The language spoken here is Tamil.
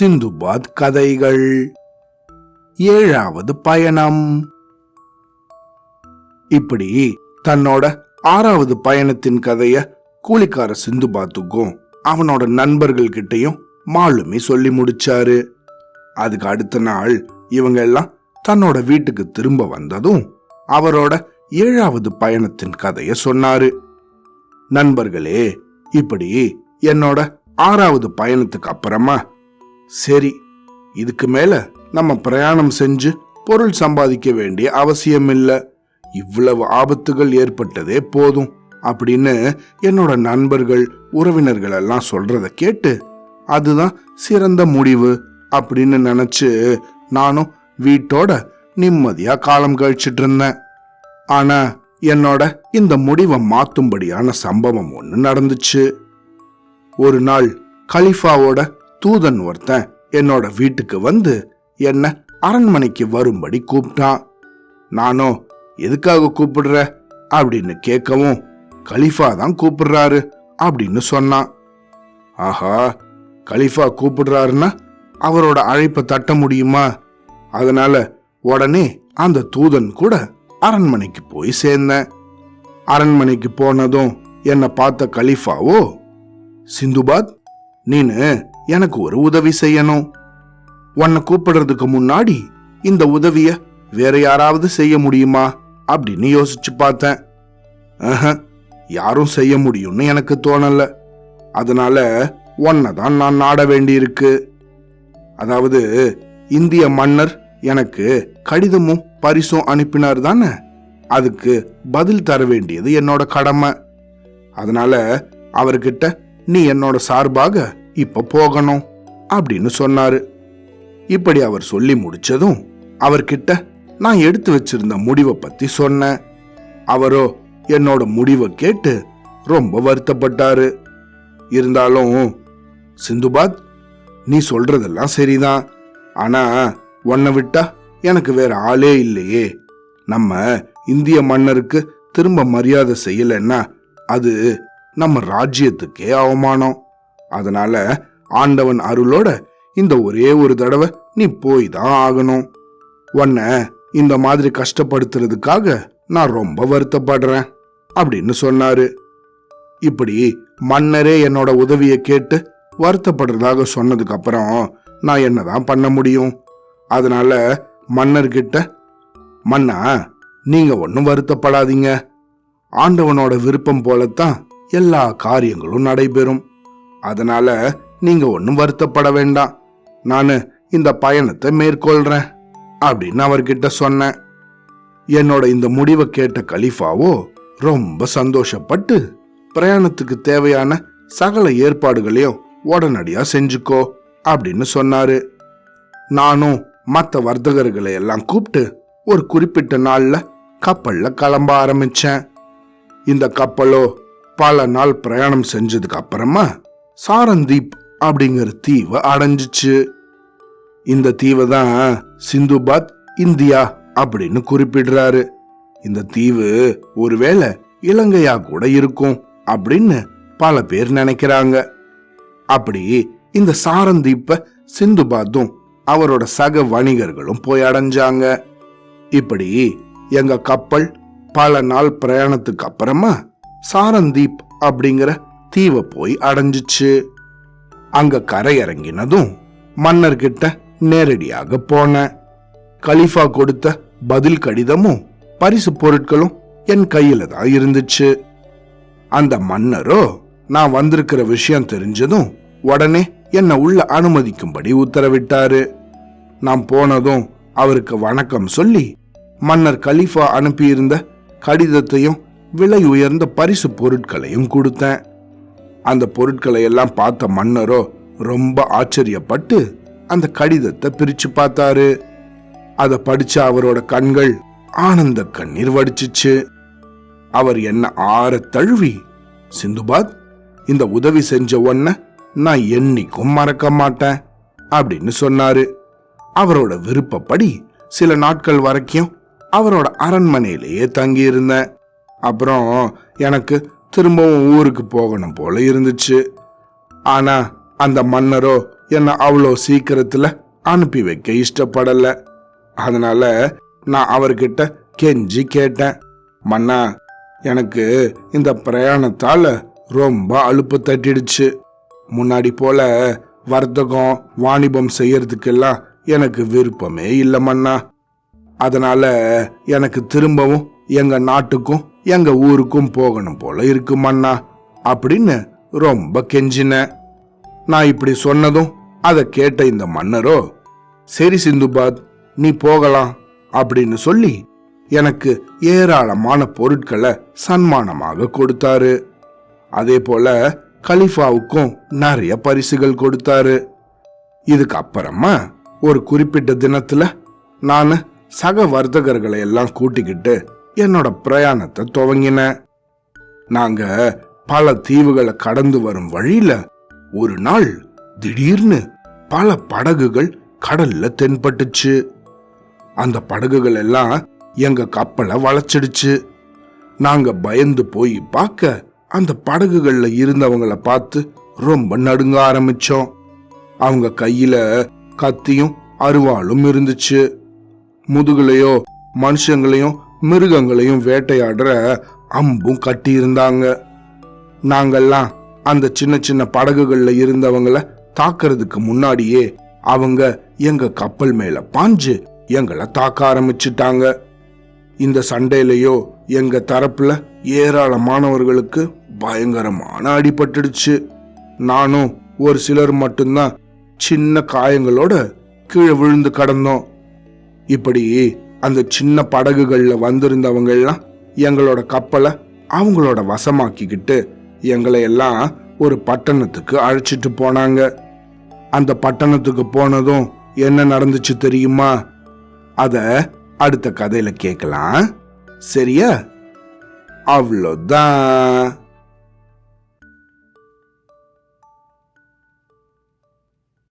சிந்துபாத் கதைகள். ஏழாவது பயணம். இப்படி தன்னோட ஆறாவது பயணத்தின் கதைய கூலிக்கார சிந்துபாத்துக்கும் அவனோட நண்பர்கள் கிட்டையும் மாலுமி சொல்லி முடிச்சாரு. அதுக்கு அடுத்த நாள் இவங்க எல்லாம் தன்னோட வீட்டுக்கு திரும்ப வந்ததும் அவரோட ஏழாவது பயணத்தின் கதைய சொன்னாரு. நண்பர்களே இப்படி என்னோட ஆறாவது பயணத்துக்கு அப்புறமா சரி இதுக்கு மேல நம்ம பிரயாணம் செஞ்சு பொருள் சம்பாதிக்க வேண்டிய அவசியம் இல்லை இவ்வளவு ஆபத்துகள் ஏற்பட்டதே போதும் அப்படின்னு என்னோட நண்பர்கள் உறவினர்கள் எல்லாம் சொல்றத கேட்டு அதுதான் சிறந்த முடிவு அப்படின்னு நினைச்சு நானும் வீட்டோட நிம்மதியா காலம் கழிச்சிட்டு இருந்தேன். ஆனா என்னோட இந்த முடிவை மாத்தும்படியான சம்பவம் ஒன்று நடந்துச்சு. ஒரு நாள் கலிஃபாவோட தூதன் ஒருத்தன் என்னோட வீட்டுக்கு வந்து என்ன அரண்மனைக்கு வரும்படி கூப்பிட்டான். நானும் எதுக்காக கூப்பிடுற? அப்படின்னு கேட்கவும் கலிஃபா தான் கூப்பிடுறாரு அப்படின்னு சொன்னான். ஆஹா கலிஃபா கூப்பிடுறாருன்னா அவரோட அழைப்பை தட்ட முடியுமா? அதனால உடனே அந்த தூதன் கூட அரண்மனைக்கு போய் சேர்ந்தேன். அரண்மனைக்கு போனதும் என்னை பார்த்த கலிஃபாவோ சிந்துபாத் நீனு எனக்கு ஒரு உதவி செய்யணும். உன்னை கூப்பிடுறதுக்கு முன்னாடி இந்த உதவிய வேற யாராவது செய்ய முடியுமா அப்படின்னு யோசிச்சு பார்த்தேன். யாரும் செய்ய முடியும்னு எனக்கு தோணல. அதனால உன்னை தான் நான் நாட வேண்டியிருக்கு. அதாவது இந்திய மன்னர் எனக்கு கடிதமும் பரிசும் அனுப்பினார் தானே? அதுக்கு பதில் தர வேண்டியது என்னோட கடமை. அதனால அவர்கிட்ட நீ என்னோட சார்பாக இப்ப போகணும் அப்படின்னு சொன்னாரு. இப்படி அவர் சொல்லி முடிச்சதும் அவர்கிட்ட நான் எடுத்து வச்சிருந்த முடிவை பத்தி சொன்னேன். அவரோ என்னோட முடிவை கேட்டு ரொம்ப வருத்தப்பட்டாரு. இருந்தாலும் சிந்துபாத் நீ சொல்றதெல்லாம் சரிதான். ஆனா உன்னை விட்டா எனக்கு வேற ஆளே இல்லையே. நம்ம இந்திய மன்னருக்கு திரும்ப மரியாதை செய்யலைன்னா அது நம்ம ராஜ்யத்துக்கே அவமானம். அதனால ஆண்டவன் அருளோட இந்த ஒரே ஒரு தடவை நீ போய் தான் ஆகணும். உன்னை இந்த மாதிரி கஷ்டப்படுத்துறதுக்காக நான் ரொம்ப வருத்தப்படுறேன் அப்படின்னு சொன்னாரு. இப்படி மன்னரே என்னோட உதவியை கேட்டு வருத்தப்படுறதாக சொன்னதுக்கு அப்புறம் நான் என்னதான் பண்ண முடியும்? அதனால மன்னர்கிட்ட மன்னா நீங்க ஒன்றும் வருத்தப்படாதீங்க. ஆண்டவனோட விருப்பம் போலத்தான் எல்லா காரியங்களும் நடைபெறும். அதனால நீங்க ஒன்றும் வருத்தப்பட வேண்டாம். நான் இந்த பயணத்தை மேற்கொள்றேன் அப்படின்னு அவர்கிட்ட சொன்னேன். என்னோட இந்த முடிவை கேட்ட கலிஃபாவோ ரொம்ப சந்தோஷப்பட்டு பிரயாணத்துக்கு தேவையான சகல ஏற்பாடுகளையும் உடனடியா செஞ்சுக்கோ அப்படின்னு சொன்னாரு. நானும் மற்ற வர்த்தகர்களை எல்லாம் கூப்பிட்டு ஒரு குறிப்பிட்ட நாள்ல கப்பல்ல கிளம்ப ஆரம்பிச்சேன். இந்த கப்பலோ பல நாள் பிரயாணம் செஞ்சதுக்கு அப்புறமா சாரந்தீப் அப்படிங்கிற தீவை அடைஞ்சிச்சு. இந்த தீவை தான் சிந்துபாத் இந்தியா அப்படின்னு குறிப்பிடுறாரு. இந்த தீவு ஒருவேளை இலங்கையா கூட இருக்கும் அப்படின்னு பல பேர் நினைக்கிறாங்க. அப்படி இந்த சாரந்தீப்ப சிந்துபாத்தும் அவரோட சக வணிகர்களும் போய் அடைஞ்சாங்க. இப்படி எங்க கப்பல் பல நாள் பிரயாணத்துக்கு அப்புறமா சாரந்தீப் அப்படிங்கிற தீவை போய் அடைஞ்சிச்சு. அங்க கரை இறங்கினதும் மன்னர்கிட்ட நேரடியாக போனேன். கலிஃபா கொடுத்த பதில் கடிதமும் பரிசு பொருட்களும் என் கையில தான் இருந்துச்சு. அந்த மன்னரோ நான் வந்திருக்கிற விஷயம் தெரிஞ்சதும் உடனே என்னை உள்ள அனுமதிக்கும்படி உத்தரவிட்டாரு. நான் போனதும் அவருக்கு வணக்கம் சொல்லி மன்னர் கலிஃபா அனுப்பியிருந்த கடிதத்தையும் விலை உயர்ந்த பரிசு பொருட்களையும் கொடுத்தேன். அந்த பொருட்களை எல்லாம் பார்த்த மன்னரோ ரொம்ப ஆச்சரியப்பட்டு அந்த கடிதத்தை பிரிச்சு பார்த்தாரு. அதை படிச்ச அவரோட கண்கள் ஆனந்த கண்ணீர் வடிச்சிச்சு. அவர் என்ன ஆற தழுவி சிந்துபாத் இந்த உதவி செஞ்ச உடனே நான் என்னைக்கும் மறக்க மாட்டேன் அப்படின்னு சொன்னாரு. அவரோட விருப்பப்படி சில நாட்கள் வரைக்கும் அவரோட அரண்மனையிலேயே தங்கியிருந்தேன். அப்புறம் எனக்கு திரும்பவும் ஊருக்கு போகணும் போல இருந்துச்சு. ஆனா அந்த மன்னரோ என்னை அவ்வளோ சீக்கிரத்துல அனுப்பி வைக்க இஷ்டப்படல. அதனால நான் அவர்கிட்ட கெஞ்சி கேட்டேன். மன்னா எனக்கு இந்த பிரயாணத்தால ரொம்ப அலுப்பு தட்டிடுச்சு. முன்னாடி போல வர்த்தகம் வாணிபம் செய்யறதுக்கெல்லாம் எனக்கு விருப்பமே இல்லை மன்னா. அதனால எனக்கு திரும்பவும் எங்க நாட்டுக்கும் எங்க ஊருக்கும் போகணும் போல இருக்கு மன்னா. அப்படின்னு ரொம்ப கெஞ்சினேன் நான் இப்படி சொன்னதும் அதை கேட்ட இந்த மன்னரோ சரி சிந்துபாத் நீ போகலாம் அப்படின்னு சொல்லி எனக்கு ஏராளமான பொருட்களை சன்மானமாக கொடுத்தாரு. அதே போல கலிஃபாவுக்கும் நிறைய பரிசுகள் கொடுத்தாரு. இதுக்கு அப்புறமா ஒரு குறிப்பிட்ட தினத்துல நான் சக வர்த்தகர்களை எல்லாம் கூட்டிக்கிட்டு என்னோட பிரயாணத்தை துவங்கினேன் நாங்க பல தீவுகளை கடந்து வரும் வழியில ஒரு நாள் திடீர்னு பல படகுகள் கடல்ல தென்பட்டுச்சு. அந்த படகுகள் எல்லாம் எங்க கப்பலை வளைச்சிடுச்சு. நாங்க பயந்து போய் பார்க்க அந்த படகுகள்ல இருந்தவங்கள பார்த்து ரொம்ப நடுங்க ஆரம்பிச்சோம். அவங்க கையில கத்தியும் அருவாளும் இருந்துச்சு. முதுகுலையோ மனுஷங்களையும் மிருகங்களையும் வேட்டையாடுற அம்பும் கட்டியிருந்தாங்க. நாங்கள்லாம் நாங்கெல்லாம் அந்த சின்ன சின்ன படகுகள்ல இருந்தவங்கள தாக்குறதுக்கு முன்னாடியே அவங்க எங்க கப்பல் மேல பாஞ்சு எங்களை தாக்க ஆரம்பிச்சிட்டாங்க. இந்த சண்டையிலையோ எங்க தரப்புல ஏராளமானவர்களுக்கு பயங்கரமான அடிபட்டுடுச்சு. நானும் ஒரு சிலர் மட்டும்தான் சின்ன காயங்களோட கீழே விழுந்து கடந்தோம். இப்படி அந்த சின்ன படகுகளில் வந்திருந்தவங்கெல்லாம் எங்களோட கப்பலை அவங்களோட வசமாக்கிக்கிட்டு எங்களை எல்லாம் ஒரு பட்டணத்துக்கு அழைச்சிட்டு போனாங்க. அந்த பட்டணத்துக்கு போனதும் என்ன நடந்துச்சு தெரியுமா? அத அடுத்த கதையில கேட்கலாம் சரியா? அவ்வளோதான்